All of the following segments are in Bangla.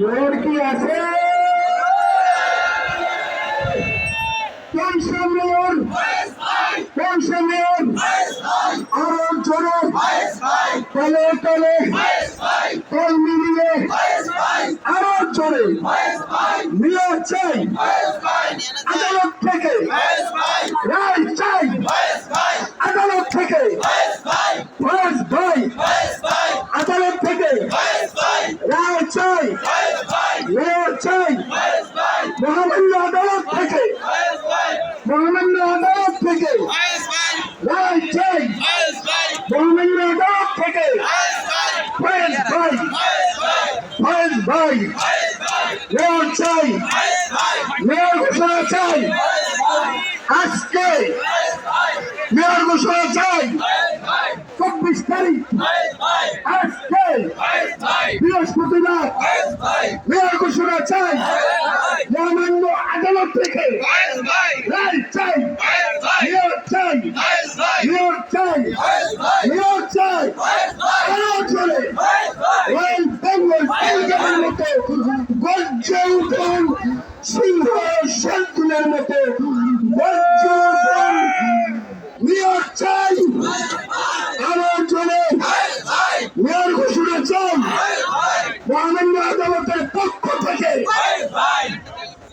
মেয়র কি আছে চাই আদালত থেকে। রায় চাই। আদালত থেকে ফয়েজ ভাই আদালত থেকে রায় চাই মেয়র চাই মহামান্য আদালত থেকে মহামান্য আদালত থেকে রায় চাই মহামান্য থেকে ফয়েজ ভাই ফয়েজ ভাই মেয়র চাই মেয়র ঘোষণা চাই আজকে মেয়র ঘোষণা চাই চব্বিশ তারিখ আজকে বৃহস্পতিবার মেয়র ঘোষণা চাই মহামান্য আদালত থেকে রায় চাই মেয়র চাই মেয়র চাই মেয়র চাই আরও চলে ওই বেঙ্গল বেঙ্গলের মতো গর্জে উঠুন সিংহ শান্তুলের মেয়র চাই আরও চলে মেয়র ঘোষণা চাই মহামান্য আদালতের পক্ষ থেকে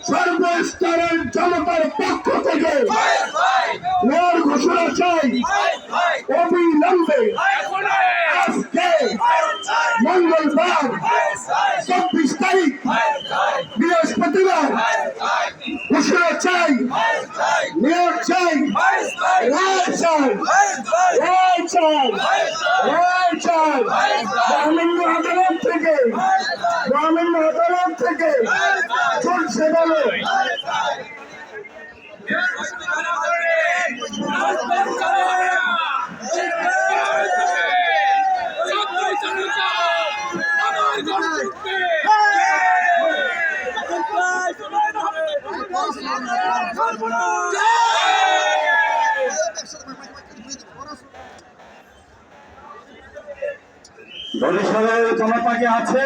সর্বস্তরের জনতার পক্ষ থেকে মেয়র ঘোষণা চাই অবিলম্বে আজকে মঙ্গলবার চব্বিশ তারিখ বৃহস্পতিবার ঘোষণা চাই মেয়র চাই রায় চাই রায় চাই রায় চাই মহামান্য আদালত থেকে। মহামান্য আদালত থেকে। চলছে বলে। বরিশালের জনতা আছে।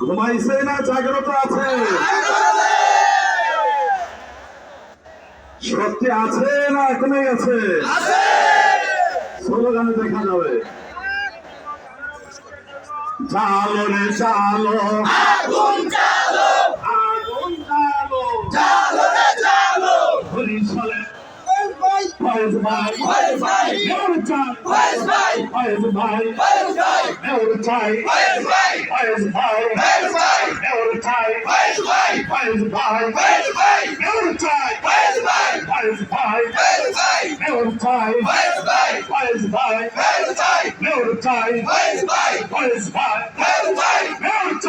ঘুমাইছে না জাগ্রত আছে। সত্যি আছে না কমে গেছে স্লোগানে দেখা যাবে। চালো রে চালো আগুন চালো। Where's my? Where's my? Every time. Where's my? Where's my? Where's my? Every time. Where's my? Where's my? Where's my? Every time. Where's my? Where's my? Where's my? Every time. Where's my? Where's my? Where's my? Every time. Where's my? Where's my? Every time. Every time. Where's my? Where's my? Every time.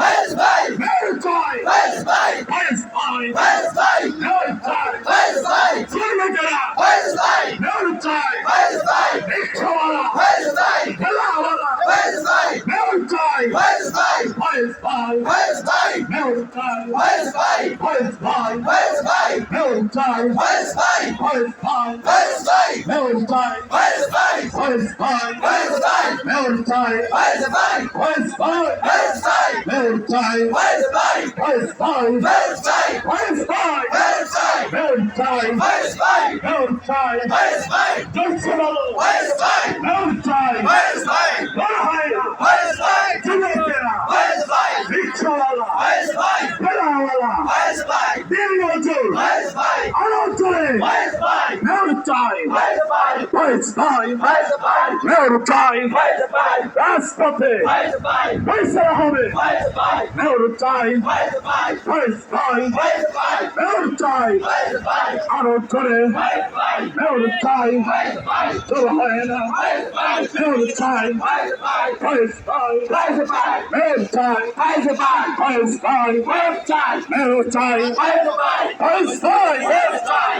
Palestine! Palestine! Palestine! Palestine! Palestine! Palestine! Palestine! Zulmekara! Palestine! Palestine! Palestine! Palestine! Palestine! Palestine! Palestine! Palestine! Where's by? Where's by? Melon time. Where's by? Where's by? Where's by? Melon time. Where's by? Where's by? Where's by? Melon time. Where's by? Where's by? Where's by? Melon time. Where's by? Where's by? Where's by? Melon time. Where's by? Where's by? Where's by? Where's by? Where's by? Melon time. Where's by? Melon time. Where's by? Don't you know? Where's by? Melon time. Where's by? mais vai. Arnold. No time. Praise time. No time. That's nothing. Praise the Holy. No time. Praise time. No time. Arotore. No time. Torohana. No time. Praise time. No time. Praise time. No time. Praise time. Praise time.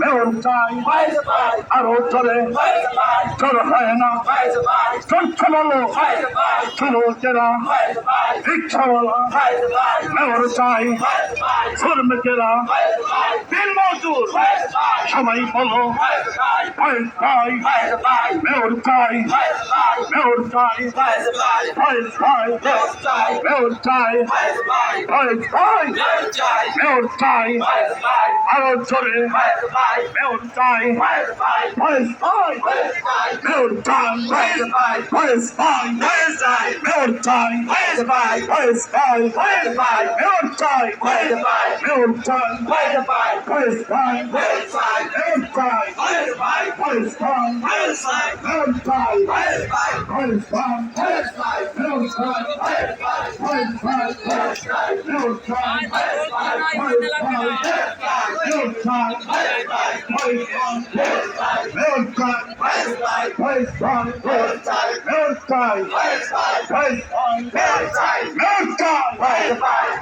Mayor চাই, আরও চলে। চল হয় না। ভাইয়ের ভাই চলো চেরা ইচ্ছা ভাই ভাই চাই, ধর্ম চেরা দিন চাই মেয়র চাই, ভাইয়ের ভাই ভাই চাই, ভাইয়ের ভাই মেয়র চাই, ভাইয়ের ভাই মেয়র চাই, ভাইয়ের ভাই ভাই চাই, ভাইয়ের চাই মেয়র চাই, ভাইয়ের ভাই ভাই চাই, ভাইয়ের চাই মেয়র চাই, ভাইয়ের ভাই ভাই চাই, ভাইয়ের চাই মেয়র চাই, ভাইয়ের ভাই ভাই চাই, ভাইয়ের চাই মেয়র চাই, ভাইয়ের ভাই ভাই চাই, ভাইয়ের চাই মেয়র চাই, ভাইয়ের ভাই ভাই চাই, ভাইয়ের ভাই মেয়র চাই, ভাইয়ের ভাই ভাই চাই, ভাইয়ের চাই মেয়র চাই, ভাইয়ের চাই ভাই চাই, ভাইয়ের চাই মেয়র চাই, ভাইয়ের